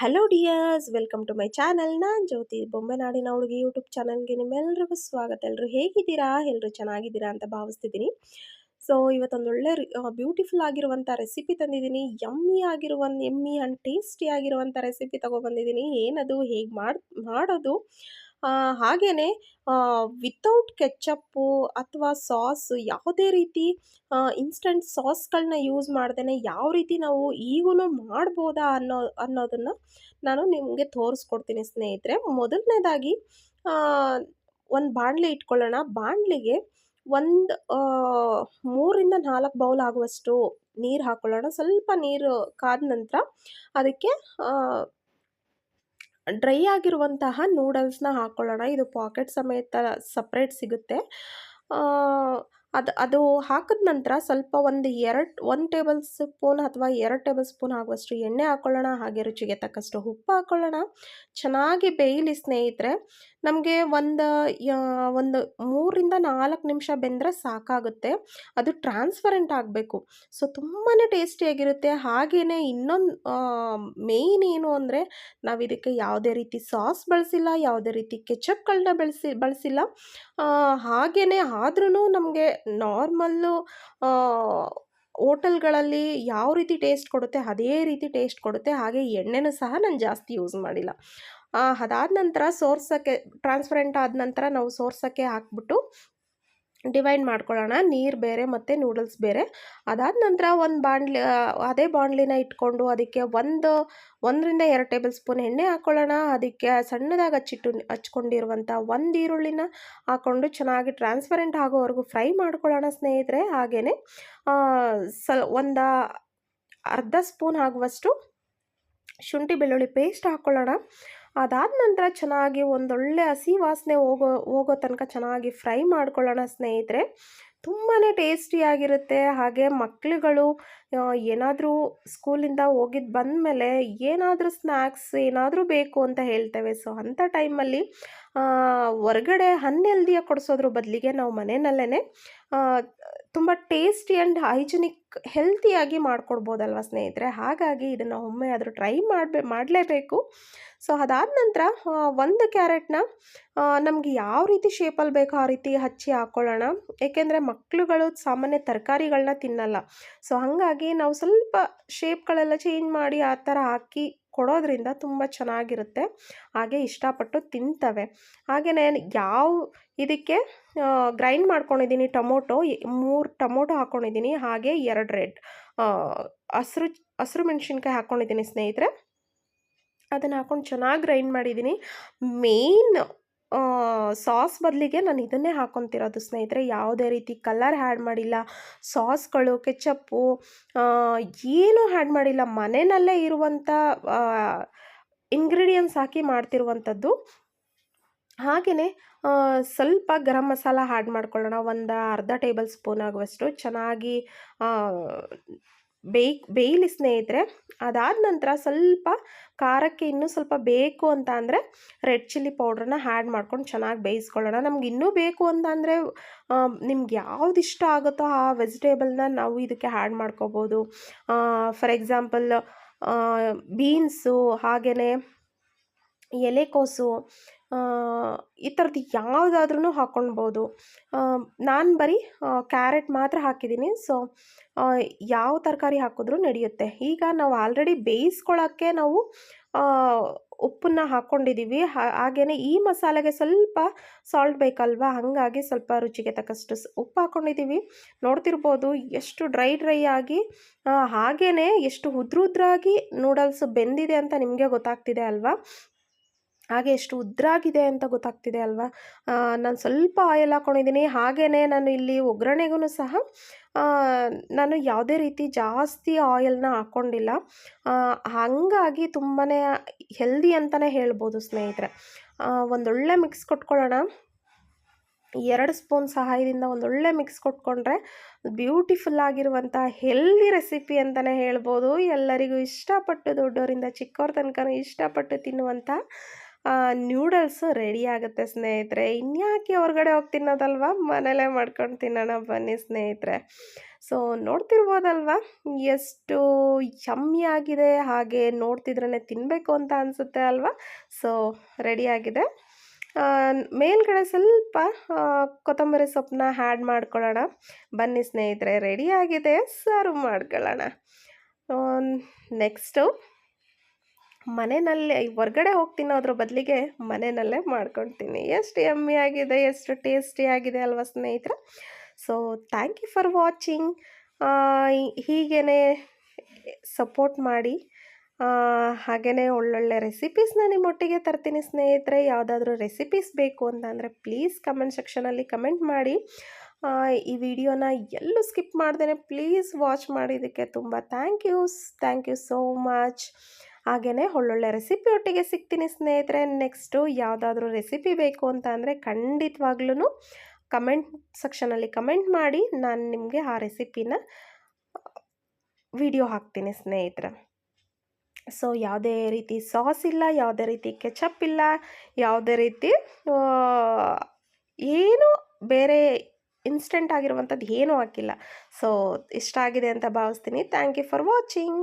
Hello dears welcome to my channel ನಾನು ಜ್ಯೋತಿ ಬೊಂಬೆನಾಡಿನ ಹುಡುಗಿ YouTube ಚಾನಲ್ಗೆ ನಿಮ್ಮೆಲ್ಲರಿಗೂ ಸ್ವಾಗತ. ಎಲ್ಲರೂ ಹೇಗಿದ್ದೀರಾ? ಎಲ್ಲರೂ ಚೆನ್ನಾಗಿದ್ದೀರಾ ಅಂತ ಭಾವಿಸ್ತಿದ್ದೀನಿ. ಸೊ ಇವತ್ತೊಂದು ಒಳ್ಳೆ ಬ್ಯೂಟಿಫುಲ್ ಆಗಿರುವಂಥ ರೆಸಿಪಿ ತಂದಿದ್ದೀನಿ. ಯಮ್ಮಿ ಆಗಿರುವ ಎಮ್ಮಿ ಆ್ಯಂಡ್ ಟೇಸ್ಟಿ ಆಗಿರುವಂಥ ರೆಸಿಪಿ ತೊಗೊಬಂದಿದ್ದೀನಿ ಏನದು? ಹೇಗೆ ಮಾಡಿ, ಮಾಡೋದು? ಹಾಗೆಯೇ ವಿತೌಟ್ ಕೆಚ್ಚಪ್ಪು ಅಥವಾ ಸಾಸ್ ಯಾವುದೇ ರೀತಿ ಇನ್ಸ್ಟಂಟ್ ಸಾಸ್ಗಳನ್ನ ಯೂಸ್ ಮಾಡ್ದೇ ಯಾವ ರೀತಿ ನಾವು ಈಗೂ ಮಾಡ್ಬೋದಾ ಅನ್ನೋ, ಅನ್ನೋದನ್ನು ನಾನು ನಿಮಗೆ ತೋರಿಸ್ಕೊಡ್ತೀನಿ ಸ್ನೇಹಿತರೆ. ಮೊದಲನೇದಾಗಿ ಒಂದು ಬಾಣಲೆ ಇಟ್ಕೊಳ್ಳೋಣ. ಬಾಣಲೆಗೆ ಒಂದು ಮೂರಿಂದ ನಾಲ್ಕು ಬೌಲ್ ಆಗುವಷ್ಟು ನೀರು ಹಾಕ್ಕೊಳ್ಳೋಣ ಸ್ವಲ್ಪ ನೀರು ಕಾದ ನಂತರ ಅದಕ್ಕೆ ಡ್ರೈ ಆಗಿರುವಂತಹ ನೂಡಲ್ಸ್ನ ಹಾಕ್ಕೊಳ್ಳೋಣ ಇದು ಪಾಕೆಟ್ ಸಮೇತ ಸಪ್ರೇಟ್ ಸಿಗುತ್ತೆ. ಅದು ಅದು ಹಾಕಿದ ನಂತರ ಸ್ವಲ್ಪ ಒಂದು ಎರಡು, ಒಂದು ಟೇಬಲ್ ಸ್ಪೂನ್ ಅಥವಾ ಎರಡು ಟೇಬಲ್ ಸ್ಪೂನ್ ಆಗುವಷ್ಟು ಎಣ್ಣೆ ಹಾಕ್ಕೊಳ್ಳೋಣ ಹಾಗೆ ರುಚಿಗೆ ತಕ್ಕಷ್ಟು ಉಪ್ಪು ಹಾಕ್ಕೊಳ್ಳೋಣ ಚೆನ್ನಾಗಿ ಬೇಯಲಿ ಸ್ನೇಹಿತರೆ, ನಮಗೆ ಒಂದು ಒಂದು ಮೂರಿಂದ ನಾಲ್ಕು ನಿಮಿಷ ಬೆಂದರೆ ಸಾಕಾಗುತ್ತೆ. ಅದು ಟ್ರಾನ್ಸ್ಪರೆಂಟ್ ಆಗಬೇಕು. ಸೊ ತುಂಬಾ ಟೇಸ್ಟಿಯಾಗಿರುತ್ತೆ ಹಾಗೆಯೇ ಇನ್ನೊಂದು ಮೇಯ್ನ್ ಏನು ಅಂದರೆ, ನಾವು ಇದಕ್ಕೆ ಯಾವುದೇ ರೀತಿ ಸಾಸ್ ಬಳಸಿಲ್ಲ, ಯಾವುದೇ ರೀತಿ ಕೆಚಪ್ಗಳನ್ನ ಬಳಸಿ, ಬಳಸಿಲ್ಲ. ಹಾಗೆಯೇ ಆದ್ರೂ ನಮಗೆ ನಾರ್ಮಲ್ಲು ಹೋಟೆಲ್ಗಳಲ್ಲಿ ಯಾವ ರೀತಿ ಟೇಸ್ಟ್ ಕೊಡುತ್ತೆ, ಅದೇ ರೀತಿ ಟೇಸ್ಟ್ ಕೊಡುತ್ತೆ, ಹಾಗೆ ಎಣ್ಣೆನೂ ಸಹ ನಾನು ಜಾಸ್ತಿ ಯೂಸ್ ಮಾಡಿಲ್ಲ. ಅದಾದ ನಂತರ ಸೋರ್ಸೋಕ್ಕೆ, ಟ್ರಾನ್ಸ್ಪರೆಂಟ್ ಆದ ನಂತರ ನಾವು ಸೋರ್ಸೋಕ್ಕೆ ಹಾಕ್ಬಿಟ್ಟು ಡಿವೈಡ್ ಮಾಡ್ಕೊಳ್ಳೋಣ. ನೀರು ಬೇರೆ ಮತ್ತು ನೂಡಲ್ಸ್ ಬೇರೆ. ಅದಾದ ನಂತರ ಒಂದು ಬಾಣಲಿ ಅದೇ ಬಾಣಲಿನ ಇಟ್ಕೊಂಡು ಅದಕ್ಕೆ ಒಂದು, ಒಂದರಿಂದ ಎರಡು ಟೇಬಲ್ ಸ್ಪೂನ್ ಎಣ್ಣೆ ಹಾಕ್ಕೊಳ್ಳೋಣ ಅದಕ್ಕೆ ಸಣ್ಣದಾಗಿ ಹಚ್ಚಿಟ್ಟು ಹಚ್ಕೊಂಡಿರುವಂಥ ಒಂದು ಈರುಳ್ಳಿನ ಹಾಕ್ಕೊಂಡು ಚೆನ್ನಾಗಿ ಟ್ರಾನ್ಸ್ಪರೆಂಟ್ ಆಗೋವರೆಗೂ ಫ್ರೈ ಮಾಡ್ಕೊಳ್ಳೋಣ ಸ್ನೇಹಿತರೆ. ಹಾಗೇ ಸ ಒಂದು ಅರ್ಧ ಸ್ಪೂನ್ ಆಗುವಷ್ಟು ಶುಂಠಿ ಬೆಳ್ಳುಳ್ಳಿ ಪೇಸ್ಟ್ ಹಾಕ್ಕೊಳ್ಳೋಣ ಅದಾದ ನಂತರ ಚೆನ್ನಾಗಿ ಒಂದೊಳ್ಳೆ ಹಸಿ ವಾಸನೆ ಹೋಗೋ ಹೋಗೋ ತನಕ ಚೆನ್ನಾಗಿ ಫ್ರೈ ಮಾಡ್ಕೊಳ್ಳೋಣ ಸ್ನೇಹಿತರೆ. ತುಂಬಾ ಟೇಸ್ಟಿಯಾಗಿರುತ್ತೆ ಹಾಗೆ ಮಕ್ಕಳುಗಳು ಏನಾದರೂ ಸ್ಕೂಲಿಂದ ಹೋಗಿದ್ದು ಬಂದಮೇಲೆ ಏನಾದರೂ ಸ್ನ್ಯಾಕ್ಸ್ ಏನಾದರೂ ಬೇಕು ಅಂತ ಹೇಳ್ತೇವೆ. ಸೊ, ಅಂಥ ಟೈಮಲ್ಲಿ ಹೊರಗಡೆ ಅನ್ಹೆಲ್ದಿಯಾಗಿ ಕೊಡಿಸೋದ್ರ ಬದಲಿಗೆ ನಾವು ಮನೆಯಲ್ಲೇ ತುಂಬ ಟೇಸ್ಟಿ ಆ್ಯಂಡ್ ಹೈಜಿನಿಕ್ ಹೆಲ್ತಿಯಾಗಿ ಮಾಡ್ಕೊಡ್ಬೋದಲ್ವ ಸ್ನೇಹಿತರೆ? ಹಾಗಾಗಿ ಇದನ್ನು ಒಮ್ಮೆ ಆದರೂ ಟ್ರೈ ಮಾಡಬೇ, ಮಾಡಲೇಬೇಕು. ಸೊ, ಅದಾದ ನಂತರ ಒಂದು ಕ್ಯಾರೆಟ್ನ ನಮಗೆ ಯಾವ ರೀತಿ ಶೇಪಲ್ಲಿ ಬೇಕೋ ಆ ರೀತಿ ಹಚ್ಚಿ ಹಾಕ್ಕೊಳ್ಳೋಣ ಏಕೆಂದರೆ ಮಕ್ಕಳುಗಳು ಸಾಮಾನ್ಯ ತರಕಾರಿಗಳನ್ನ ತಿನ್ನಲ್ಲ. ಸೊ, ಹಾಗಾಗಿ ನಾವು ಸ್ವಲ್ಪ ಶೇಪ್ಗಳೆಲ್ಲ ಚೇಂಜ್ ಮಾಡಿ ಆ ಥರ ಹಾಕಿ ಕೊಡೋದ್ರಿಂದ ತುಂಬ ಚೆನ್ನಾಗಿರುತ್ತೆ. ಹಾಗೆ ಇಷ್ಟಪಟ್ಟು ತಿಂತವೆ. ಹಾಗೆಯೇ ಯಾವ ಇದಕ್ಕೆ ಗ್ರೈಂಡ್ ಮಾಡ್ಕೊಂಡಿದ್ದೀನಿ ಟೊಮೊಟೊ ಮೂರು ಟೊಮೊಟೊ ಹಾಕ್ಕೊಂಡಿದ್ದೀನಿ ಹಾಗೆ ಎರಡು ರೆಡ್ ಹಸಿರು ಹಸಿರು ಮೆಣಸಿನ್ಕಾಯಿ ಹಾಕ್ಕೊಂಡಿದ್ದೀನಿ ಸ್ನೇಹಿತರೆ. ಅದನ್ನು ಹಾಕ್ಕೊಂಡು ಚೆನ್ನಾಗಿ ಗ್ರೈಂಡ್ ಮಾಡಿದ್ದೀನಿ ಮೇಯ್ನ್ ಸಾಸ್ ಬದಲಿಗೆ ನಾನು ಇದನ್ನೇ ಹಾಕ್ಕೊತಿರೋದು ಸ್ನೇಹಿತರೆ. ಯಾವುದೇ ರೀತಿ ಕಲರ್ ಹ್ಯಾಡ್ ಮಾಡಿಲ್ಲ. ಸಾಸ್ಗಳು, ಕೆಚಪ್ಪು ಏನೂ ಹ್ಯಾಡ್ ಮಾಡಿಲ್ಲ. ಮನೆಯಲ್ಲೇ ಇರುವಂಥ ಇಂಗ್ರೀಡಿಯೆಂಟ್ಸ್ ಹಾಕಿ ಮಾಡ್ತಿರುವಂಥದ್ದು. ಹಾಗೆಯೇ ಸ್ವಲ್ಪ ಗರಂ ಮಸಾಲ ಆ್ಯಡ್ ಮಾಡ್ಕೊಳ್ಳೋಣ. ಒಂದು ಅರ್ಧ ಟೇಬಲ್ ಸ್ಪೂನ್ ಆಗುವಷ್ಟು. ಚೆನ್ನಾಗಿ ಬೇಯ್ ಬೇಯಲಿ ಸ್ನೇಹಿತರೆ, ಅದಾದ ನಂತರ ಸ್ವಲ್ಪ ಖಾರಕ್ಕೆ ಇನ್ನೂ ಸ್ವಲ್ಪ ಬೇಕು ಅಂತ ಅಂದರೆ ರೆಡ್ ಚಿಲ್ಲಿ ಪೌಡ್ರನ್ನ ಹ್ಯಾಡ್ ಮಾಡ್ಕೊಂಡು ಚೆನ್ನಾಗಿ ಬೇಯಿಸ್ಕೊಳ್ಳೋಣ. ನಮ್ಗೆ ಇನ್ನೂ ಬೇಕು ಅಂತ ಅಂದರೆ ನಿಮ್ಗೆ ಯಾವ್ದು ಇಷ್ಟ ಆಗುತ್ತೋ ಆ ವೆಜಿಟೇಬಲ್ನ ನಾವು ಇದಕ್ಕೆ ಹ್ಯಾಡ್ ಮಾಡ್ಕೋಬೋದು. ಫಾರ್ ಎಕ್ಸಾಂಪಲ್ ಬೀನ್ಸು ಹಾಗೆಯೇ ಎಲೆಕೋಸು ಈ ಥರದ್ದು ಯಾವುದಾದ್ರೂ ಹಾಕ್ಕೊಳ್ಬೋದು ನಾನು ಬರೀ ಕ್ಯಾರೆಟ್ ಮಾತ್ರ ಹಾಕಿದ್ದೀನಿ ಸೊ ಯಾವ ತರಕಾರಿ ಹಾಕಿದ್ರೂ ನಡೆಯುತ್ತೆ. ಈಗ ನಾವು ಆಲ್ರೆಡಿ ಬೇಯಿಸ್ಕೊಳ್ಳೋಕ್ಕೆ ನಾವು ಉಪ್ಪನ್ನು ಹಾಕ್ಕೊಂಡಿದ್ದೀವಿ ಹಾಗೇ ಈ ಮಸಾಲೆಗೆ ಸ್ವಲ್ಪ ಸಾಲ್ಟ್ ಬೇಕಲ್ವಾ? ಹಾಗಾಗಿ ಸ್ವಲ್ಪ ರುಚಿಗೆ ತಕ್ಕಷ್ಟು ಉಪ್ಪು ಹಾಕ್ಕೊಂಡಿದ್ದೀವಿ ನೋಡ್ತಿರ್ಬೋದು ಎಷ್ಟು ಡ್ರೈ ಡ್ರೈ ಆಗಿ ಹಾಗೇ ಎಷ್ಟು ಉದ್ರುದ್ರಾಗಿ ನೂಡಲ್ಸ್ ಬೆಂದಿದೆ ಅಂತ ನಿಮಗೆ ಗೊತ್ತಾಗ್ತಿದೆ ಅಲ್ವಾ? ಹಾಗೆ ಎಷ್ಟು ಉದ್ರಾಗಿದೆ ಅಂತ ಗೊತ್ತಾಗ್ತಿದೆ ಅಲ್ವಾ? ನಾನು ಸ್ವಲ್ಪ ಆಯಿಲ್ ಹಾಕ್ಕೊಂಡಿದ್ದೀನಿ ಹಾಗೆಯೇ ನಾನು ಇಲ್ಲಿ ಒಗ್ಗರಣೆಗೂ ಸಹ ನಾನು ಯಾವುದೇ ರೀತಿ ಜಾಸ್ತಿ ಆಯಿಲ್ನ ಹಾಕ್ಕೊಂಡಿಲ್ಲ ಹಾಗಾಗಿ ತುಂಬಾ ಹೆಲ್ದಿ ಅಂತಲೇ ಹೇಳ್ಬೋದು ಸ್ನೇಹಿತರೆ. ಒಂದೊಳ್ಳೆ ಮಿಕ್ಸ್ ಕೊಟ್ಕೊಳ್ಳೋಣ. ಎರಡು ಸ್ಪೂನ್ ಸಹಾಯದಿಂದ ಒಂದೊಳ್ಳೆ ಮಿಕ್ಸ್ ಕೊಟ್ಕೊಂಡ್ರೆ ಬ್ಯೂಟಿಫುಲ್ ಆಗಿರುವಂಥ ಹೆಲ್ದಿ ರೆಸಿಪಿ ಅಂತಲೇ ಹೇಳ್ಬೋದು. ಎಲ್ಲರಿಗೂ ಇಷ್ಟಪಟ್ಟು ದೊಡ್ಡವರಿಂದ ಚಿಕ್ಕವ್ರ ತನಕ ಇಷ್ಟಪಟ್ಟು ತಿನ್ನುವಂಥ ನ್ಯೂಡಲ್ಸ್ ರೆಡಿ ಆಗುತ್ತೆ ಸ್ನೇಹಿತರೆ. ಇನ್ಯಾಕೆ ಹೊರಗಡೆ ಹೋಗಿ ತಿನ್ನೋದಲ್ವಾ? ಮನೇಲೇ ಮಾಡ್ಕೊಂಡು ತಿನ್ನೋಣ ಬನ್ನಿ ಸ್ನೇಹಿತರೆ. ಸೊ ನೋಡ್ತಿರ್ಬೋದಲ್ವಾ? ಎಷ್ಟು ಯಮ್ಮಿ ಆಗಿದೆ, ಹಾಗೆ ನೋಡ್ತಿದ್ರೇ ತಿನ್ನಬೇಕು ಅಂತ ಅನಿಸುತ್ತೆ ಅಲ್ವಾ? ಸೊ ರೆಡಿಯಾಗಿದೆ ಮೇಲ್ಗಡೆ ಸ್ವಲ್ಪ ಕೊತ್ತಂಬರಿ ಸೊಪ್ಪನ್ನ ಹ್ಯಾಡ್ ಮಾಡ್ಕೊಳ್ಳೋಣ. ಬನ್ನಿ ಸ್ನೇಹಿತರೆ ರೆಡಿಯಾಗಿದೆ ಸರ್ವ್ ಮಾಡ್ಕೊಳ್ಳೋಣ. ನೆಕ್ಸ್ಟು ಮನೆಯಲ್ಲೇ ಹೊರ್ಗಡೆ ಹೋಗಿ ತಿನ್ನೋದ್ರ ಬದಲಿಗೆ ಮನೆಯಲ್ಲೇ ಮಾಡ್ಕೊಳ್ತೀನಿ ಎಷ್ಟು ಎಮ್ಮಿ ಆಗಿದೆ, ಎಷ್ಟು ಟೇಸ್ಟಿ ಆಗಿದೆ ಅಲ್ವಾ ಸ್ನೇಹಿತರೆ? So thank you for watching ಹೀಗೇ ಸಪೋರ್ಟ್ ಮಾಡಿ. ಹಾಗೇ ಒಳ್ಳೊಳ್ಳೆ ರೆಸಿಪೀಸ್ನ ನಿಮ್ಮೊಟ್ಟಿಗೆ ತರ್ತೀನಿ ಸ್ನೇಹಿತರೆ. ಯಾವುದಾದ್ರೂ ರೆಸಿಪೀಸ್ ಬೇಕು ಅಂತಂದರೆ ಪ್ಲೀಸ್ ಕಮೆಂಟ್ ಸೆಕ್ಷನಲ್ಲಿ ಕಮೆಂಟ್ ಮಾಡಿ. ಈ ವಿಡಿಯೋನ ಎಲ್ಲೂ ಸ್ಕಿಪ್ ಮಾಡ್ದೇ ಪ್ಲೀಸ್ ವಾಚ್ ಮಾಡಿದ್ದಕ್ಕೆ ತುಂಬ thank you thank you so much ಹಾಗೆಯೇ ಒಳ್ಳೊಳ್ಳೆ ರೆಸಿಪಿ ಒಟ್ಟಿಗೆ ಸಿಗ್ತೀನಿ ಸ್ನೇಹಿತರೆ. ನೆಕ್ಸ್ಟು ಯಾವುದಾದ್ರೂ ರೆಸಿಪಿ ಬೇಕು ಅಂತ ಅಂದರೆ ಖಂಡಿತವಾಗ್ಲೂ ಕಮೆಂಟ್ ಸೆಕ್ಷನಲ್ಲಿ ಕಮೆಂಟ್ ಮಾಡಿ ನಾನು ನಿಮಗೆ ಆ ರೆಸಿಪಿನ ವಿಡಿಯೋ ಹಾಕ್ತೀನಿ ಸ್ನೇಹಿತರೆ. ಸೊ ಯಾವುದೇ ರೀತಿ ಸಾಸ್ ಇಲ್ಲ, ಯಾವುದೇ ರೀತಿ ಕೆಚಪ್ ಇಲ್ಲ, ಯಾವುದೇ ರೀತಿ ಏನು ಬೇರೆ ಇನ್ಸ್ಟೆಂಟ್ ಆಗಿರುವಂಥದ್ದು ಏನೂ ಹಾಕಿಲ್ಲ. ಸೊ ಇಷ್ಟ ಆಗಿದೆ ಅಂತ ಭಾವಿಸ್ತೀನಿ. Thank you for watching